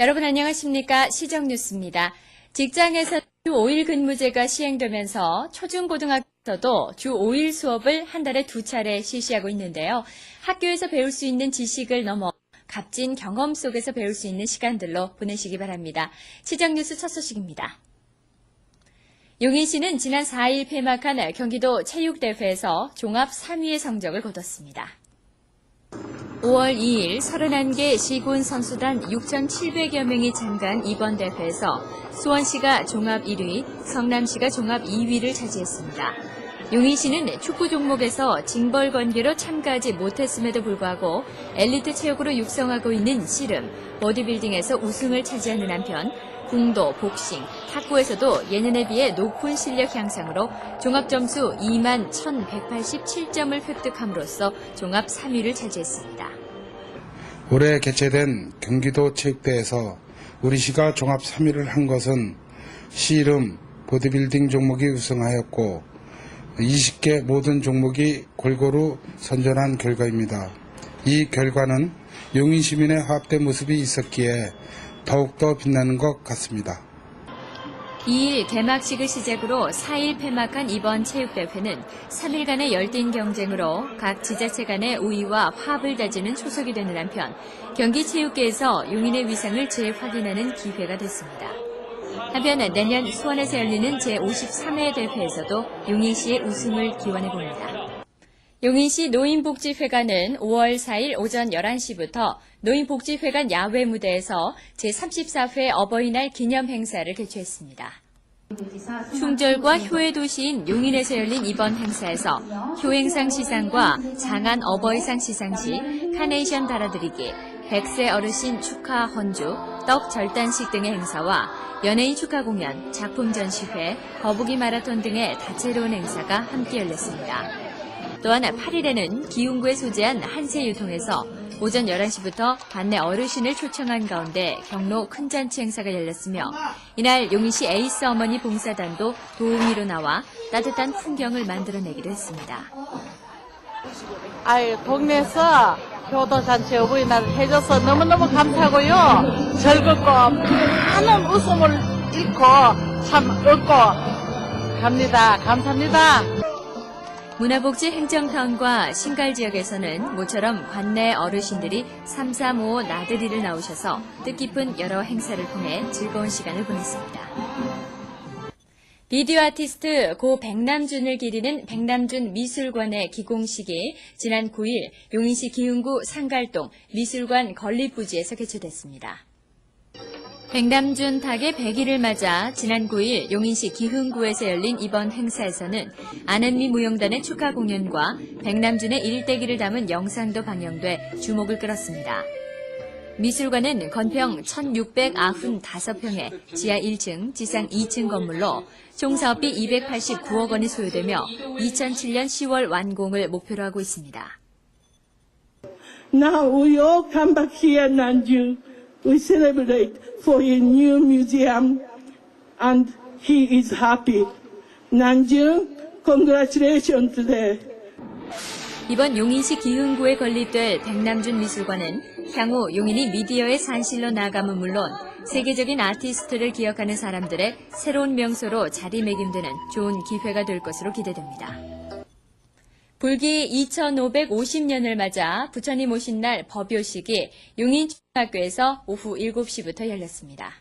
여러분 안녕하십니까? 시정뉴스입니다. 직장에서 주 5일 근무제가 시행되면서 초중고등학교에서도 주 5일 수업을 한 달에 두 차례 실시하고 있는데요. 학교에서 배울 수 있는 지식을 넘어 값진 경험 속에서 배울 수 있는 시간들로 보내시기 바랍니다. 시정뉴스 첫 소식입니다. 용인시는 지난 4일 폐막한 경기도 체육대회에서 종합 3위의 성적을 거뒀습니다. 5월 2일 31개 시군 선수단 6,700여 명이 참가한 이번 대회에서 수원시가 종합 1위, 성남시가 종합 2위를 차지했습니다. 용인시는 축구 종목에서 징벌 관계로 참가하지 못했음에도 불구하고 엘리트 체육으로 육성하고 있는 씨름, 보디빌딩에서 우승을 차지하는 한편 궁도, 복싱, 탁구에서도 예년에 비해 높은 실력 향상으로 종합 점수 2만 1,187점을 획득함으로써 종합 3위를 차지했습니다. 올해 개최된 경기도 체육대회에서 우리 시가 종합 3위를 한 것은 씨름, 보디빌딩 종목이 우승하였고 20개 모든 종목이 골고루 선전한 결과입니다. 이 결과는 용인 시민의 화합된 모습이 있었기에 더욱더 빛나는 것 같습니다. 2일 개막식을 시작으로 4일 폐막한 이번 체육대회는 3일간의 열띤 경쟁으로 각 지자체 간의 우위와 화합을 다지는 초석이 되는 한편 경기체육계에서 용인의 위상을 재확인하는 기회가 됐습니다. 한편 내년 수원에서 열리는 제53회 대회에서도 용인시의 우승을 기원해 봅니다. 용인시 노인복지회관은 5월 4일 오전 11시부터 노인복지회관 야외 무대에서 제34회 어버이날 기념 행사를 개최했습니다. 충절과 효의 도시인 용인에서 열린 이번 행사에서 효행상 시상과 장안 어버이상 시상식, 카네이션 달아드리기, 100세 어르신 축하 헌주, 떡 절단식 등의 행사와 연예인 축하 공연, 작품 전시회, 거북이 마라톤 등의 다채로운 행사가 함께 열렸습니다. 또한 8일에는 기흥구에 소재한 한세 유통에서 오전 11시부터 반내 어르신을 초청한 가운데 경로 큰 잔치 행사가 열렸으며 이날 용인시 에이스 어머니 봉사단도 도우미로 나와 따뜻한 풍경을 만들어내기로 했습니다. 아유, 동네에서 효도잔치 어버이날을 해줘서 너무너무 감사하고요. 즐겁고 많은 웃음을 잃고 참 얻고 갑니다. 감사합니다. 문화복지 행정타운과 신갈 지역에서는 모처럼 관내 어르신들이 335 나들이를 나오셔서 뜻깊은 여러 행사를 통해 즐거운 시간을 보냈습니다. 비디오 아티스트 고 백남준을 기리는 백남준 미술관의 기공식이 지난 9일 용인시 기흥구 상갈동 미술관 건립부지에서 개최됐습니다. 백남준 닭의 100일을 맞아 지난 9일 용인시 기흥구에서 열린 이번 행사에서는 아는미 무용단의 축하 공연과 백남준의 일대기를 담은 영상도 방영돼 주목을 끌었습니다. 미술관은 건평 1695평에 지하 1층, 지상 2층 건물로 총 사업비 289억 원이 소요되며 2007년 10월 완공을 목표로 하고 있습니다. Nanju, congratulations today. 이번 용인시 기흥구에 건립될 백남준 미술관은 향후 용인이 미디어의 산실로 나감은 물론 세계적인 아티스트를 기억하는 사람들의 새로운 명소로 자리매김되는 좋은 기회가 될 것으로 기대됩니다. 불기 2550년을 맞아 부처님 오신 날 법요식이 용인중학교에서 오후 7시부터 열렸습니다.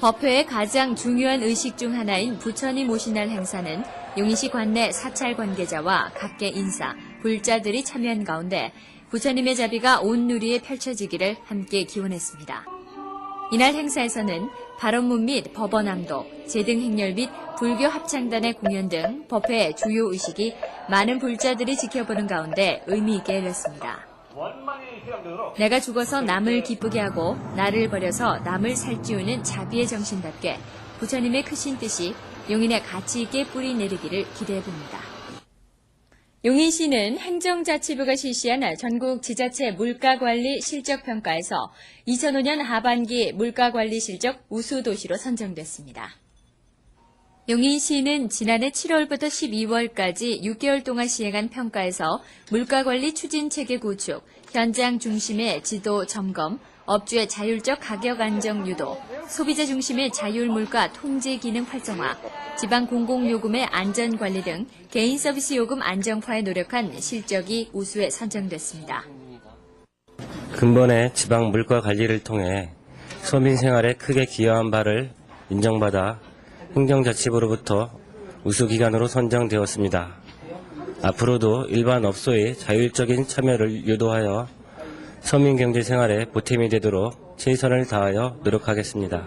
법회의 가장 중요한 의식 중 하나인 부처님 오신 날 행사는 용인시 관내 사찰 관계자와 각계 인사, 불자들이 참여한 가운데 부처님의 자비가 온 누리에 펼쳐지기를 함께 기원했습니다. 이날 행사에서는 발언문 및 법원 암도, 제등 행렬 및 불교 합창단의 공연 등 법회 주요 의식이 많은 불자들이 지켜보는 가운데 의미 있게 열렸습니다. 내가 죽어서 남을 기쁘게 하고 나를 버려서 남을 살찌우는 자비의 정신답게 부처님의 크신 뜻이 용인에 가치 있게 뿌리 내리기를 기대해 봅니다. 용인시는 행정자치부가 실시한 전국 지자체 물가관리 실적평가에서 2005년 하반기 물가관리 실적 우수도시로 선정됐습니다. 용인시는 지난해 7월부터 12월까지 6개월 동안 시행한 평가에서 물가관리 추진체계 구축, 현장 중심의 지도 점검, 업주의 자율적 가격 안정 유도, 소비자 중심의 자율 물가 통제 기능 활성화, 지방 공공 요금의 안전 관리 등 개인 서비스 요금 안정화에 노력한 실적이 우수에 선정됐습니다. 근본의 지방 물가 관리를 통해 서민 생활에 크게 기여한 바를 인정받아 행정자치부로부터 우수기관으로 선정되었습니다. 앞으로도 일반 업소의 자율적인 참여를 유도하여 서민 경제 생활에 보탬이 되도록 최선을 다하여 노력하겠습니다.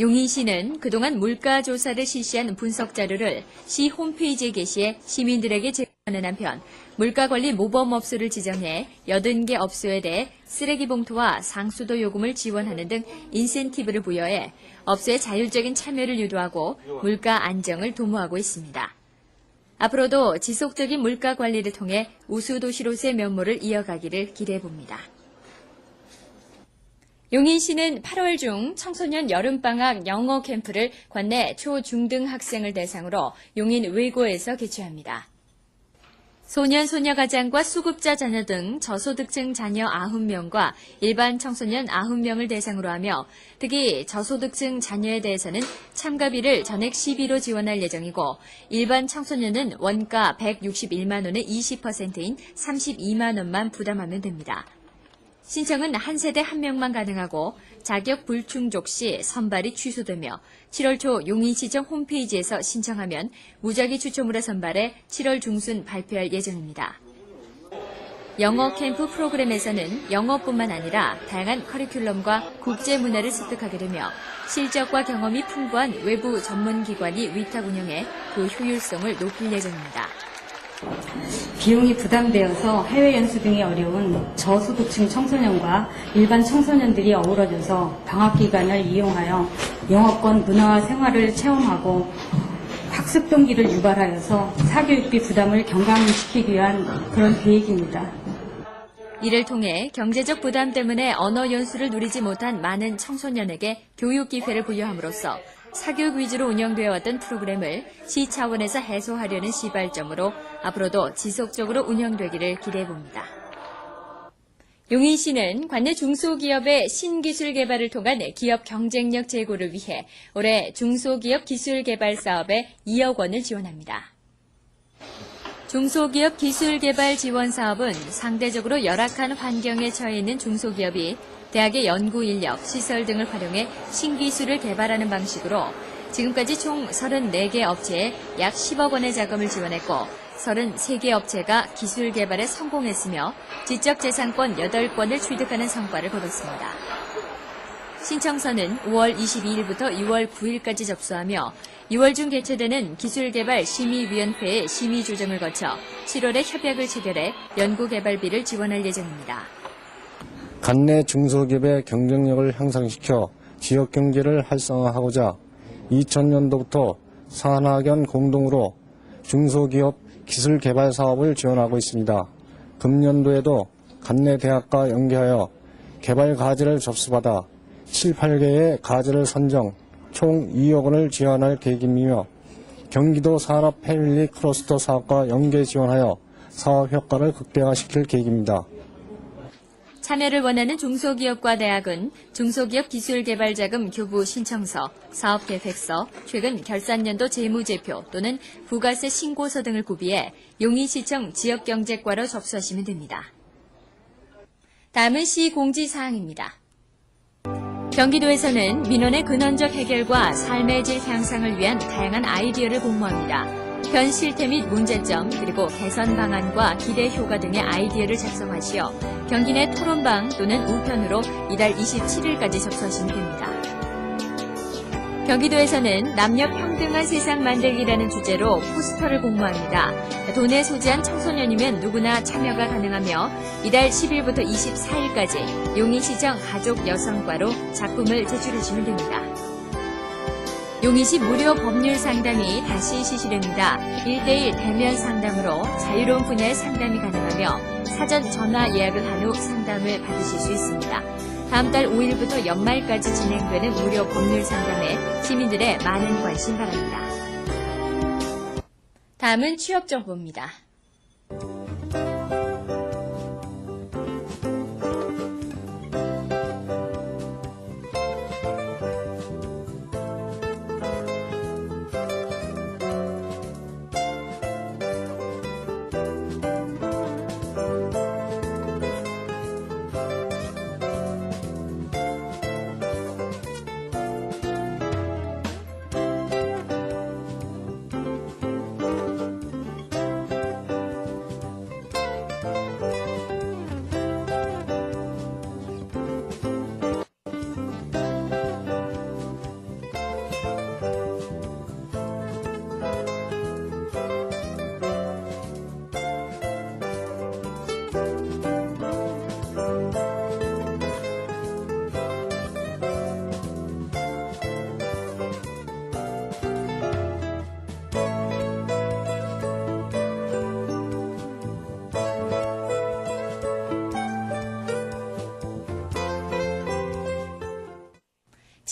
용인시는 그동안 물가 조사를 실시한 분석 자료를 시 홈페이지에 게시해 시민들에게 제공하는 한편 물가 관리 모범 업소를 지정해 80개 업소에 대해 쓰레기 봉투와 상수도 요금을 지원하는 등 인센티브를 부여해 업소의 자율적인 참여를 유도하고 물가 안정을 도모하고 있습니다. 앞으로도 지속적인 물가 관리를 통해 우수 도시로서의 면모를 이어가기를 기대해 봅니다. 용인시는 8월 중 청소년 여름방학 영어 캠프를 관내 초, 중등 학생을 대상으로 용인 외고에서 개최합니다. 소년, 소녀가장과 수급자 자녀 등 저소득층 자녀 90명과 일반 청소년 90명을 대상으로 하며 특히 저소득층 자녀에 대해서는 참가비를 전액 시비로 지원할 예정이고 일반 청소년은 원가 161만 원의 20%인 32만 원만 부담하면 됩니다. 신청은 한 세대 한 명만 가능하고 자격 불충족 시 선발이 취소되며 7월 초 용인시청 홈페이지에서 신청하면 무작위 추첨으로 선발해 7월 중순 발표할 예정입니다. 영어 캠프 프로그램에서는 영어뿐만 아니라 다양한 커리큘럼과 국제 문화를 습득하게 되며 실적과 경험이 풍부한 외부 전문 기관이 위탁 운영해 그 효율성을 높일 예정입니다. 비용이 부담되어서 해외 연수 등이 어려운 저소득층 청소년과 일반 청소년들이 어우러져서 방학 기간을 이용하여 영어권 문화와 생활을 체험하고 학습 동기를 유발하여서 사교육비 부담을 경감시키기 위한 그런 계획입니다. 이를 통해 경제적 부담 때문에 언어 연수를 누리지 못한 많은 청소년에게 교육 기회를 부여함으로써 사교육 위주로 운영되어 왔던 프로그램을 시 차원에서 해소하려는 시발점으로 앞으로도 지속적으로 운영되기를 기대해 봅니다. 용인시는 관내 중소기업의 신기술 개발을 통한 기업 경쟁력 제고를 위해 올해 중소기업 기술 개발 사업에 2억 원을 지원합니다. 중소기업 기술 개발 지원 사업은 상대적으로 열악한 환경에 처해 있는 중소기업이 대학의 연구 인력, 시설 등을 활용해 신기술을 개발하는 방식으로 지금까지 총 34개 업체에 약 10억 원의 자금을 지원했고 33개 업체가 기술 개발에 성공했으며 지적재산권 8건을 취득하는 성과를 거뒀습니다. 신청서는 5월 22일부터 6월 9일까지 접수하며 6월 중 개최되는 기술개발 심의위원회의 심의 조정을 거쳐 7월에 협약을 체결해 연구개발비를 지원할 예정입니다. 관내 중소기업의 경쟁력을 향상시켜 지역 경제를 활성화하고자 2000년도부터 산학연 공동으로 중소기업 기술 개발 사업을 지원하고 있습니다. 금년도에도 관내 대학과 연계하여 개발 과제를 접수받아 7, 8개의 과제를 선정 총 2억 원을 지원할 계획이며 경기도 산업 패밀리 클러스터 사업과 연계 지원하여 사업 효과를 극대화시킬 계획입니다. 참여를 원하는 중소기업과 대학은 중소기업 기술개발자금 교부 신청서, 사업계획서, 최근 결산년도 재무제표 또는 부가세 신고서 등을 구비해 용인시청 지역경제과로 접수하시면 됩니다. 다음은 시 공지사항입니다. 경기도에서는 민원의 근원적 해결과 삶의 질 향상을 위한 다양한 아이디어를 공모합니다. 현 실태 및 문제점 그리고 개선 방안과 기대 효과 등의 아이디어를 작성하시어 경기 내 토론방 또는 우편으로 이달 27일까지 접수하시면 됩니다. 경기도에서는 남녀 평등한 세상 만들기라는 주제로 포스터를 공모합니다. 돈에 소지한 청소년이면 누구나 참여가 가능하며 이달 10일부터 24일까지 용인시청 가족 여성과로 작품을 제출하시면 됩니다. 용인시 무료 법률 상담이 다시 실시됩니다. 1대1 대면 상담으로 자유로운 분야의 상담이 가능하며 사전 전화 예약을 한 후 상담을 받으실 수 있습니다. 다음 달 5일부터 연말까지 진행되는 무료 법률 상담에 시민들의 많은 관심 바랍니다. 다음은 취업 정보입니다.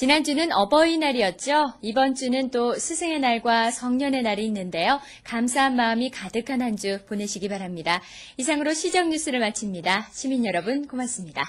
지난주는 어버이날이었죠. 이번 주는 또 스승의 날과 성년의 날이 있는데요. 감사한 마음이 가득한 한 주 보내시기 바랍니다. 이상으로 시정 뉴스를 마칩니다. 시민 여러분 고맙습니다.